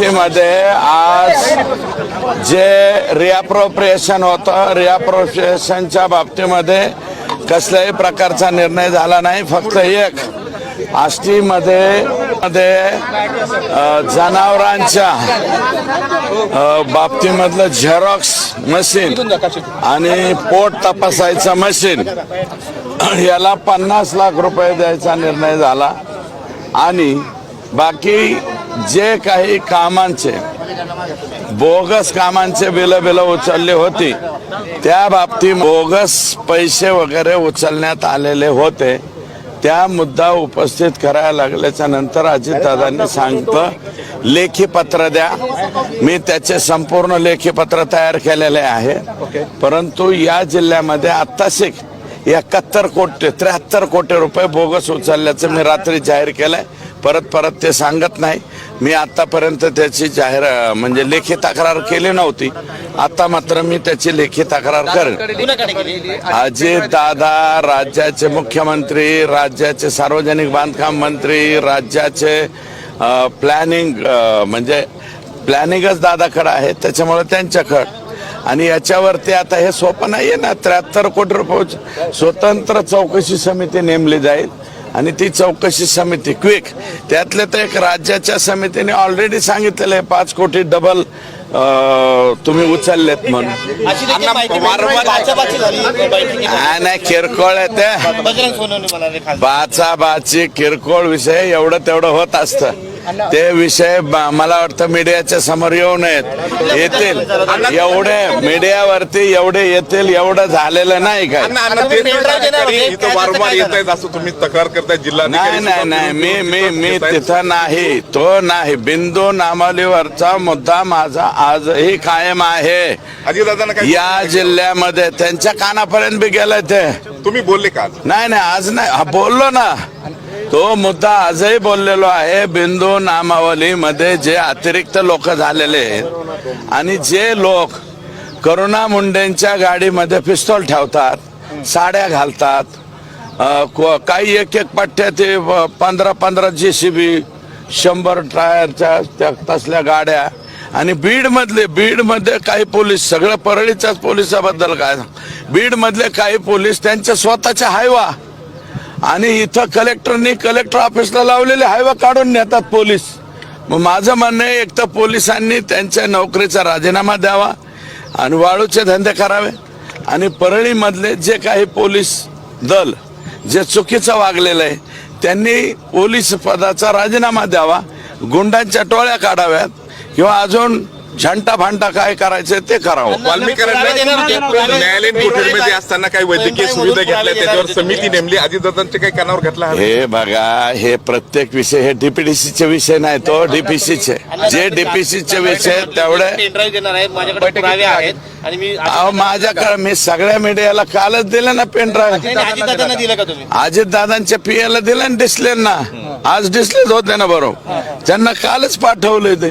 मध्ये आज जे रिअप्रोप्रिएशन होतं रिअप्रोप्रिएशनच्या बाबतीमध्ये कसल्याही प्रकारचा निर्णय झाला नाही फक्त एक आष्टीमध्ये मध्ये जनावरांच्या बाबतीमधलं झेरॉक्स मशीन आणि पोट तपासायचं मशीन याला पन्नास लाख रुपये द्यायचा निर्णय झाला. आणि बाकी जे काही कामांचे बोगस कामांचे बिलं बिलं उचलली होती त्या बाबतीत बोगस पैसे वगैरे उचलण्यात आलेले होते. त्या मुद्दा उपस्थित करायला लागल्याच्या नंतर अजितदादांनी सांगतं लेखी पत्र द्या. मी त्याचे संपूर्ण लेखी पत्र तयार केलेले आहे. परंतु या जिल्ह्यामध्ये आत्ताशिक एकाहत्तर कोटी त्र्याहत्तर कोटी रुपये बोगस उचलल्याचं मी रात्री जाहीर केलंय. परत परत ते सांगत नाही. मी आतापर्यंत त्याची जाहीर म्हणजे लेखी तक्रार केली नव्हती. आता मात्र मी त्याची लेखी तक्रार करेन. अजित दादा राज्याचे मुख्यमंत्री राज्याचे सार्वजनिक बांधकाम मंत्री राज्याचे प्लॅनिंग म्हणजे प्लॅनिंगच दादाकडं आहे. त्याच्यामुळे त्यांच्याकडं. आणि याच्यावरती आता हे सोपं नाहीये ना. त्र्याहत्तर कोटी रुपये स्वतंत्र चौकशी समिती नेमली जाईल. आणि ती चौकशी समिती क्विक. त्यातले तर एक राज्याच्या समितीने ऑलरेडी सांगितलेलं आहे पाच कोटी डबल तुम्ही उचललेत म्हणून. बाचाबाची. नाही नाही किरकोळ आहे ते. बजरंग सोनवणे म्हणाले खासदार. बाचा बाची किरकोळ विषय एवढं तेवढं होत असतं. ते विषय मला वाटतं मीडियाच्या समोर येऊ नयेत. येतील. एवढे मीडियावरती एवढे येतील एवढं झालेलं नाही काय. तुम्ही वारंवार येत? आहेत असं तक्रार करताय जिल्हाधिकारी नाही नाही नाही मी मी मी. तिथं नाही तो नाही. बिंदू नामावलीवरचा मुद्दा माझा आजही कायम आहे. या जिल्ह्यामध्ये त्यांच्या कानापर्यंत बी गेलाय ते. तुम्ही बोलले का आज? नाही नाही आज नाही. हा, बोललो ना. तो मुद्दा आजही बोललेलो आहे बिंदू नामावलीमध्ये जे अतिरिक्त लोक झालेले आहेत. आणि जे लोक करुणा मुंडेंच्या गाडीमध्ये पिस्तॉल ठेवतात साड्या घालतात काही एक एक पट्ट्या ते पंधरा पंधरा जे सी बी शंभर टायरच्या त्या तसल्या गाड्या. आणि बीड मधले बीडमध्ये काही पोलीस सगळं परळीच्याच पोलिसाबद्दल काय बीड मधले काही पोलीस त्यांच्या स्वतःच्या हायवा आणि इथं कलेक्टरनी कलेक्टर ऑफिसला लावलेले हायवा काढून नेतात पोलीस. मग माझं म्हणणं आहे एक तर पोलिसांनी त्यांच्या नोकरीचा राजीनामा द्यावा आणि वाळूचे धंदे करावे आणि परळीमधले जे काही पोलीस दल जे चुकीचं वागलेलं आहे त्यांनी पोलीस पदाचा राजीनामा द्यावा गुंडांच्या टोळ्या काढाव्यात किंवा अजून झंटा भांटा काय करायचं ते करावं. न्यायालयीन कोठडीमध्ये असताना काही वैद्यकीय सुविधा घेतल्या त्याच्यावर समिती. नेमली. अजितदादांच्या काही कानावर घातला? हे बघा हे प्रत्येक विषय हे डीपीडीसीचे विषय नाही तो डीपीसीचे जे डीपीसीचे विषय तेवढे पेनड्राईव्ह देणार आहेत माझ्याकडे पुरावे आहेत. आणि मी सगळ्या मीडियाला कालच दिलं ना पेन ड्राईव्ह नाही, अजितदादांना दिलं का तुम्ही? अजित दादांच्या पीएला दिलं ना. डिस्लेना आज डिस्लेच होते ना बरोबर. त्यांना कालच पाठवले ते.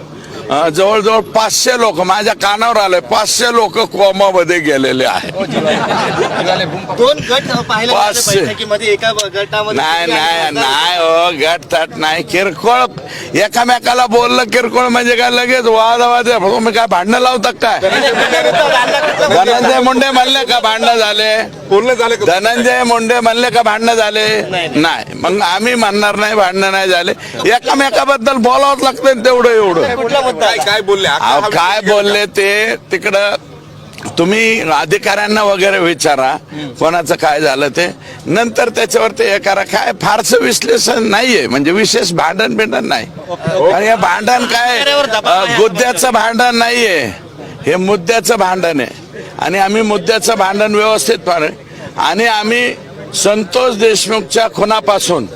जवळजवळ पाचशे लोक माझ्या कानावर आले पाचशे लोक कोमामध्ये गेलेले आहेत. दोन गट पाचशे. बैठकीमध्ये एका गटामध्ये नाही नाही नाही हो गट तट नाही. किरकोळ एकामेकाला बोललं किरकोळ म्हणजे काय लगेच वाद वाद तुम्ही काय भांडणं लावता काय? धनंजय मुंडे म्हणले का भांडणं झाले? बोलणं झालं का? धनंजय मुंडे म्हणले का भांडणं झाले? नाही मग आम्ही म्हणणार नाही भांडणं नाही झाले. एकामेकाबद्दल बोलावंच लागतं तेवढं एवढं. कुठला काय काय बोलले? अहो, हा काय बोलले ते? तिकडं तुम्ही अधिकाऱ्यांना वगैरे विचारा. कोणाचं काय झालं ते? नंतर त्याच्यावरती हे करा. काय फारसं विश्लेषण नाहीये. म्हणजे विशेष भांडण बिंडण नाही. आणि हे भांडण काय? अं, गुद्द्याचं भांडण नाहीये. हे मुद्द्याचं भांडण आहे. आणि आम्ही मुद्द्याचं भांडण व्यवस्थित पार आणि आम्ही संतोष देशमुखच्या खुनापासून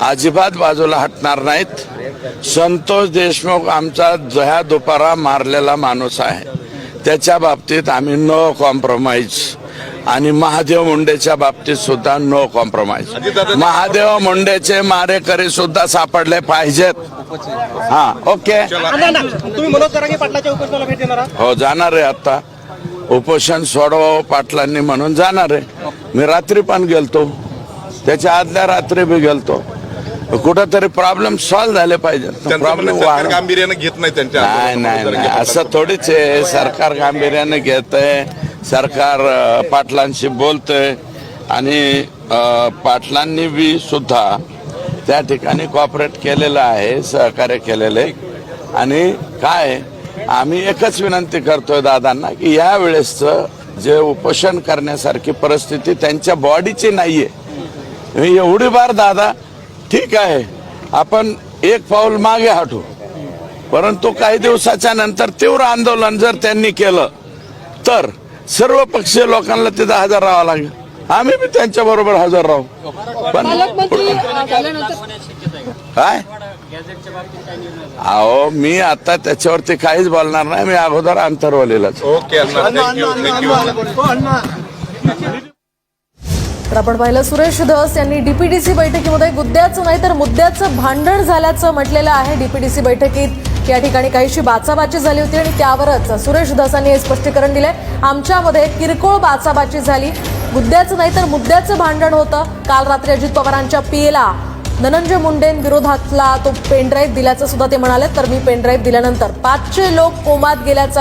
अजिबात बाजूला हटणार नाहीत. संतोष देशमुख आमचा ह्या दुपारा मारलेला माणूस आहे. त्याच्या बाबतीत आम्ही नो कॉम्प्रोमाइज आणि महादेव मुंडेच्या बाबतीत सुद्धा नो कॉम्प्रोमाइज महादेव मुंडेचे मारेकरी सुद्धा सापडले पाहिजेत. हा ओके. हो जाणार आहे आता. उपोषण सोडवावं पाटलांनी म्हणून जाणार आहे. मी रात्री पण गेलतो. त्याच्या आदल्या रात्री बी गेलतो. कुठंतरी प्रॉब्लेम सॉल्व्ह झाले त्यांचं प्रॉब्लेम गांभीर्यानं घेत नाही त्यांच्या नाही नाही असं थोडीच आहे. सरकार गांभीर्याने घेत आहे सरकार पाटलांशी बोलतंय. आणि पाटलांनी बी सुद्धा त्या ठिकाणी कॉपरेट केलेलं आहे सहकार्य केलेलं आहे. आणि काय आम्ही एकच विनंती करतोय दादांना की या वेळेसचं जे उपोषण करण्यासारखी परिस्थिती त्यांच्या बॉडीची नाहीये. एवढी बार दादा ठीक आहे आपण एक पाऊल मागे हटू परंतु काही दिवसाच्या नंतर तीव्र आंदोलन जर त्यांनी केलं तर सर्व पक्षीय लोकांना तिथं हजर राहावं लागेल आम्ही बी त्यांच्या बरोबर हजर राहू पण काय अहो मी आता त्याच्यावरती काहीच बोलणार नाही मी अगोदर अंतरवलेलंच तर आपण पाहिलं सुरेश धस यांनी डीपीडीसी बैठकीमध्ये गुद्द्याचं नाही तर मुद्द्याचं भांडण झाल्याचं म्हटलेलं आहे डीपीडीसी बैठकीत. या ठिकाणी काहीशी बाचाबाची झाली होती आणि त्यावरच सुरेश धसांनी हे स्पष्टीकरण दिलंय. आमच्यामध्ये किरकोळ बाचाबाची झाली. गुद्द्याचं नाही तर मुद्द्याचं भांडण होतं. काल रात्री अजित पवारांच्या पीएला धनंजय मुंडेंविरोधातला तो पेनड्राईव्ह दिल्याचं सुद्धा ते म्हणाले. तर मी पेनड्राईव्ह दिल्यानंतर पाचशे लोक कोमात गेल्याचा